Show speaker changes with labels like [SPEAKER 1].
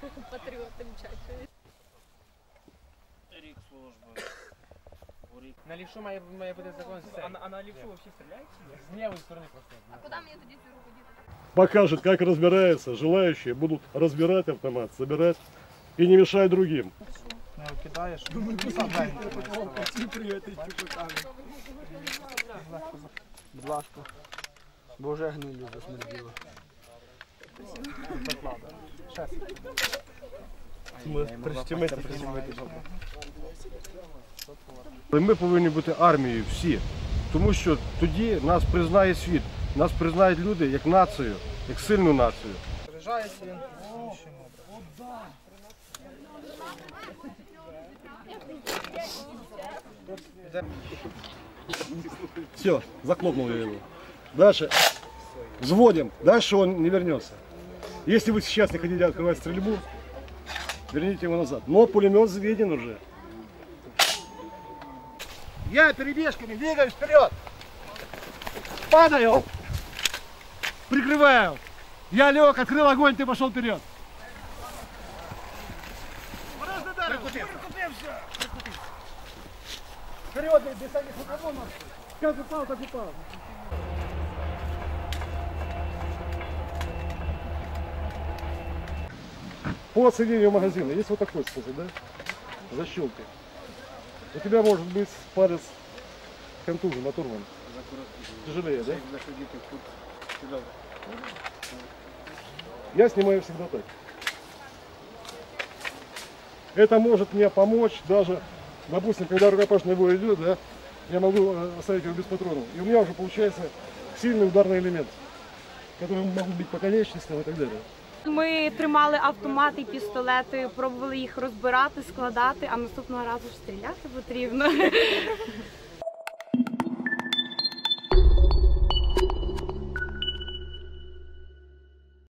[SPEAKER 1] Патриоты мчать. Рик служби. На лівшу моя, моя будет закончиться.
[SPEAKER 2] А, на- а на левшу вообще стреляете?
[SPEAKER 1] З лівої сторони просто.
[SPEAKER 3] А куда мне тут эту руку
[SPEAKER 4] покажет, как разбирается. Желающие будут разбирать автомат, собирать и не мешать другим.
[SPEAKER 5] Ну, будь ласка. Бо вже
[SPEAKER 4] гнилі. Ми повинні бути армією всі. Тому що тоді нас признає світ, нас признають люди як націю, як сильну націю.
[SPEAKER 5] Він.
[SPEAKER 4] Все, захлопнул я его. Дальше взводим. Дальше он не вернется. Если вы сейчас не хотите открывать стрельбу, верните его назад. Но пулемет заведен уже. Я перебежками двигаюсь вперед. Падаю. Прикрываю. Я лег, открыл огонь, ты пошел вперед. Вперед, без всяких уклонов. Как упал, так упал. По отсоединению магазина есть вот такой способ, да? Защелкой. У тебя может быть палец контужен, оторван. Тяжелее, да? Я снимаю всегда так. Это может мне помочь даже, допустим, когда рукопашный бой идет, да, я могу э, оставить его без патронов. И у меня уже получается сильный ударный элемент, который могу бить по конечностям и так далее.
[SPEAKER 6] Ми тримали автомати і пістолети, пробували їх розбирати, складати, а наступного разу ж стріляти потрібно.